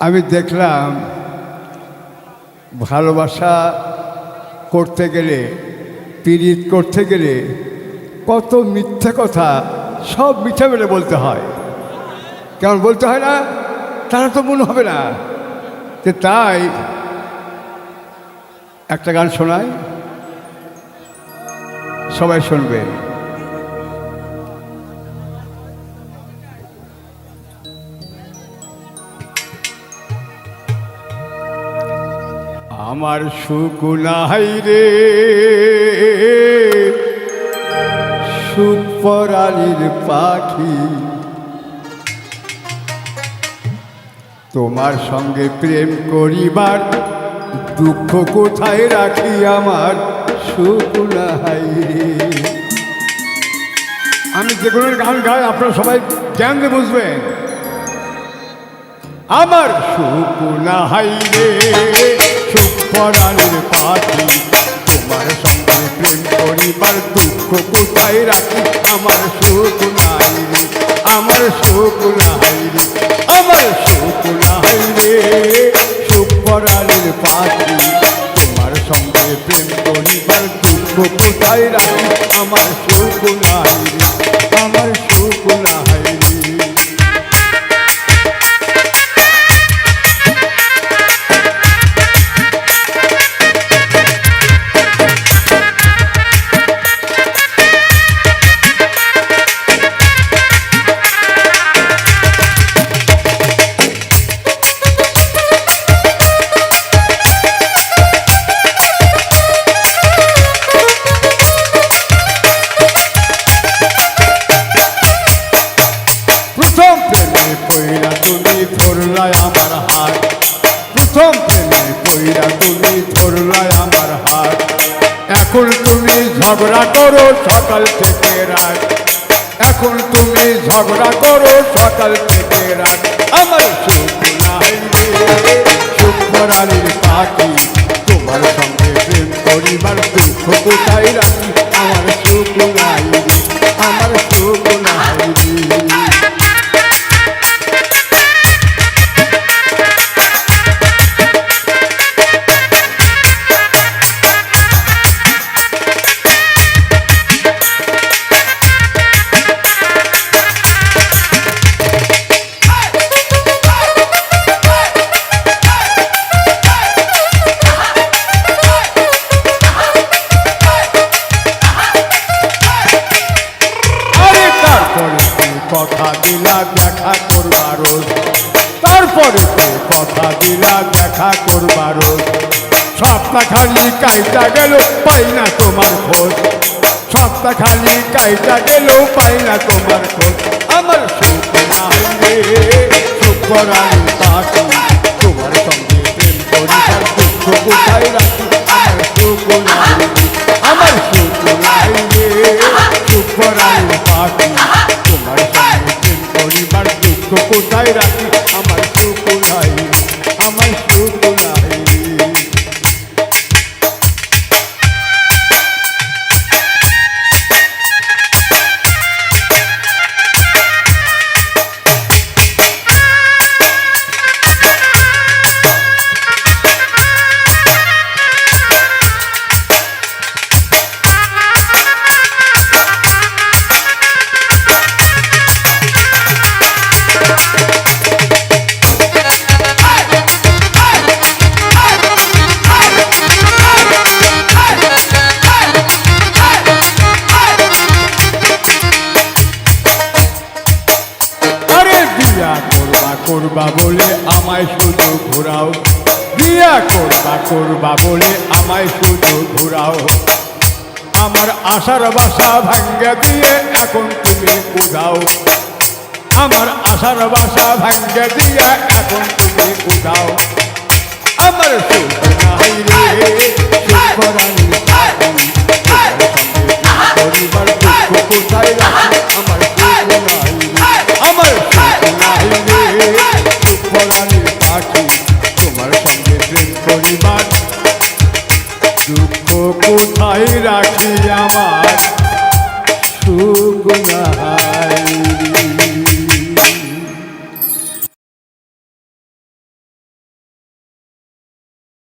আমি দেখলাম ভালোবাসা করতে গেলে, পীড়িত করতে গেলে কত মিথ্যে কথা সব মিথ্যে বেলে বলতে হয়। কেমন বলতে হয় না? তারা তো মনে হবে না। যে তাই একটা গান শোনায় সবাই শুনবে। আমার সুকুনাই রে। সুপরালির পাখি। তোমার সঙ্গে প্রেম করিবার দুঃখ কোথায় রাখি আমার সুকুনাই রে। আমি যে কোনো গান গাই, আপনারা সবাই জ্ঞান বুঝবেন। আমার সুকুনা হাই রে। সুপরাণের পাখি। তোমার সঙ্গে প্রেম করিবার দুঃখ কোথায় রাখি? আমার সুকুনা হাই রে, আমার সুকুনা হাই রে, আমার সুকুনা হাই রে। সুপরাণের পাখি, তোমার সঙ্গে প্রেম করিবার দুঃখ কোথায় রাখি? আমার সুকুনা প্রেমে কইরা তুমি ধরলাই আমার হাত। প্রথম প্রেমে কইরা তুমি ধরলাই আমার হাত। এখন তুমি ঝগড়া করো সকাল থেকে রাত। এখন তুমি ঝগড়া করো সকাল থেকে রাত। আমার সুখ পাখি। তোমার সঙ্গে প্রেম করিবার দুঃখ কোথায় রাখি? কথা দিলা দেখা করবার তারপরে তো কথা দিলা দেখা করবার সপ্তাহ খালি কাইটা গেল, পাই না তোমার খোঁজ। সপ্তাহ খালি কাইটা গেল, পাই না তোমার খোঁজ। আমার সুখ নাই রে, সুখ করিবার করবা বলে আমায় শুধু ঘোরাও। বিয়া করবা করবা বলে আমায় শুধু ঘোরাও। আমার আশার বাসা ভাঙ্গা দিয়ে এখন তুমি উদাও আমার আশার বাসা ভাঙ্গা দিয়ে এখন তুমি উদাও আমার সুখ নাই রে